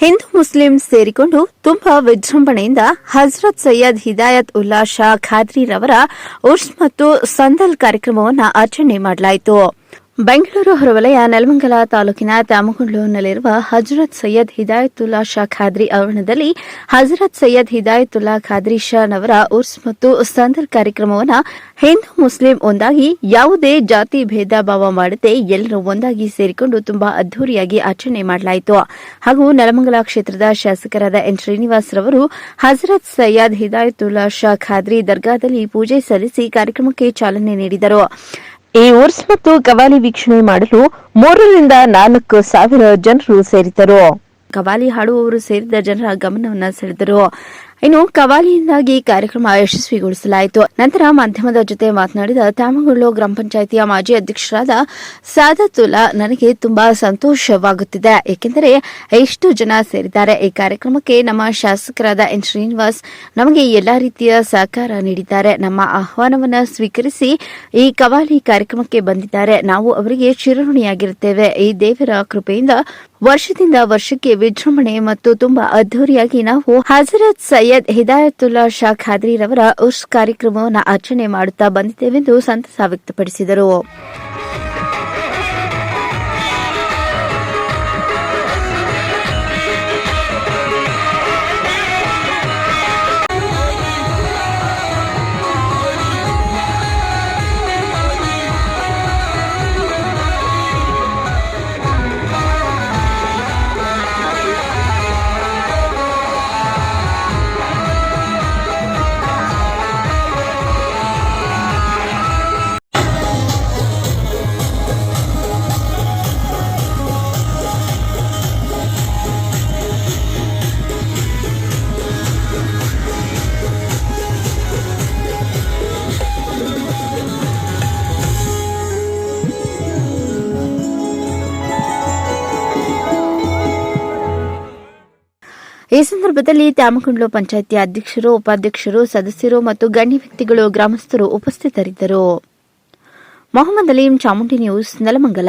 Hindu Muslim ಸೇರಿಕೊಂಡು ತುಂಬಾ ವಿಜೃಂಭಣೆಯಿಂದ ಹಜರತ್ ಸೈಯದ್ ಹಿದಾಯತ್ ಉಲ್ಲಾ ಶಾ ಖಾದ್ರಿರವರ ಉರ್ಸ್ ಮತ್ತು ಸಂದಲ್ ಕಾರ್ಯಕ್ರಮವನ್ನು ಆಚರಣೆ ಮಾಡಲಾಯಿತು. ಬೆಂಗಳೂರು ಹೊರವಲಯ ನೆಲಮಂಗಲ ತಾಲೂಕಿನ ತ್ಯಾಮಗೊಂಡ್ಲುವಿನಲ್ಲಿರುವ ಹಜರತ್ ಸೈಯದ್ ಹಿದಾಯತುಲ್ಲಾ ಶಾ ಖಾದ್ರಿ ಆವರಣದಲ್ಲಿ ಹಜರತ್ ಸೈಯದ್ ಹಿದಾಯತುಲ್ಲಾ ಖಾದ್ರಿ ಶಾನವರ ಉರ್ಸ್ ಮತ್ತು ಸಂದರ್ ಕಾರ್ಯಕ್ರಮವನ್ನು ಹಿಂದೂ ಮುಸ್ಲಿಂ ಒಂದಾಗಿ ಯಾವುದೇ ಜಾತಿ ಭೇದ ಭಾವ ಮಾಡದೆ ಎಲ್ಲರೂ ಒಂದಾಗಿ ಸೇರಿಕೊಂಡು ತುಂಬಾ ಅದ್ದೂರಿಯಾಗಿ ಆಚರಣೆ ಮಾಡಲಾಯಿತು. ಹಾಗೂ ನೆಲಮಂಗಲ ಕ್ಷೇತ್ರದ ಶಾಸಕರಾದ ಎನ್ ಶ್ರೀನಿವಾಸ್ ರವರು ಹಜರತ್ ಸೈಯದ್ ಹಿದಾಯತುಲ್ಲಾ ಶಾ ಖಾದ್ರಿ ದರ್ಗಾದಲ್ಲಿ ಪೂಜೆ ಸಲ್ಲಿಸಿ ಕಾರ್ಯಕ್ರಮಕ್ಕೆ ಚಾಲನೆ ನೀಡಿದರು. ಈ ಉರ್ಸ್ ಮತ್ತು ಕವಾಲಿ ವೀಕ್ಷಣೆ ಮಾಡಲು ಮೂರರಿಂದ ನಾಲ್ಕು ಸಾವಿರ ಜನರು ಸೇರಿದ್ದರು. ಕವಾಲಿ ಹಾಡುವವರು ಸೇರಿದ ಜನರ ಗಮನವನ್ನು ಸೆಳೆದರು. ಇನ್ನು ಕವಾಲಿಯಿಂದಾಗಿ ಕಾರ್ಯಕ್ರಮ ಯಶಸ್ವಿಗೊಳಿಸಲಾಯಿತು. ನಂತರ ಮಾಧ್ಯಮದ ಜೊತೆ ಮಾತನಾಡಿದ ತಾಮಗೊಳ್ಳು ಗ್ರಾಮ ಪಂಚಾಯಿತಿಯ ಮಾಜಿ ಅಧ್ಯಕ್ಷರಾದ ಸಾದತುಲ್ಲಾ ನನಗೆ ತುಂಬಾ ಸಂತೋಷವಾಗುತ್ತಿದೆ. ಏಕೆಂದರೆ ಎಷ್ಟು ಜನ ಸೇರಿದ್ದಾರೆ. ಈ ಕಾರ್ಯಕ್ರಮಕ್ಕೆ ನಮ್ಮ ಶಾಸಕರಾದ ಎನ್ ಶ್ರೀನಿವಾಸ್ ನಮಗೆ ಎಲ್ಲಾ ರೀತಿಯ ಸಹಕಾರ ನೀಡಿದ್ದಾರೆ. ನಮ್ಮ ಆಹ್ವಾನವನ್ನು ಸ್ವೀಕರಿಸಿ ಈ ಕವಾಲಿ ಕಾರ್ಯಕ್ರಮಕ್ಕೆ ಬಂದಿದ್ದಾರೆ. ನಾವು ಅವರಿಗೆ ಚಿರಋಣಿಯಾಗಿರುತ್ತೇವೆ. ಈ ದೇವರ ಕೃಪೆಯಿಂದ ವರ್ಷದಿಂದ ವರ್ಷಕ್ಕೆ ವಿಜೃಂಭಣೆ ಮತ್ತು ತುಂಬಾ ಅದ್ದೂರಿಯಾಗಿ ನಾವು ಹಜರತ್ ಸೈಯದ್ ಹಿದಾಯತುಲ್ಲಾ ಶಾ ಖಾದ್ರಿರವರ ಉರ್ಸ್ ಕಾರ್ಯಕ್ರಮವನ್ನು ಆಚರಣೆ ಮಾಡುತ್ತಾ ಬಂದಿದ್ದೇವೆಂದು ಸಂತಸ ವ್ಯಕ್ತಪಡಿಸಿದರು. ಈ ಸಂದರ್ಭದಲ್ಲಿ ತ್ಯಾಮಕುಂಡ್ಲು ಪಂಚಾಯಿತಿ ಅಧ್ಯಕ್ಷರು, ಉಪಾಧ್ಯಕ್ಷರು, ಸದಸ್ಯರು ಮತ್ತು ಗಣ್ಯ ವ್ಯಕ್ತಿಗಳು, ಗ್ರಾಮಸ್ಥರು ಉಪಸ್ಥಿತರಿದ್ದರು. ಮೊಹಮ್ಮದ್ ಅಲೀಂ ಚಾಮುಂಡಿ ನ್ಯೂಸ್ ನೆಲಮಂಗಲ.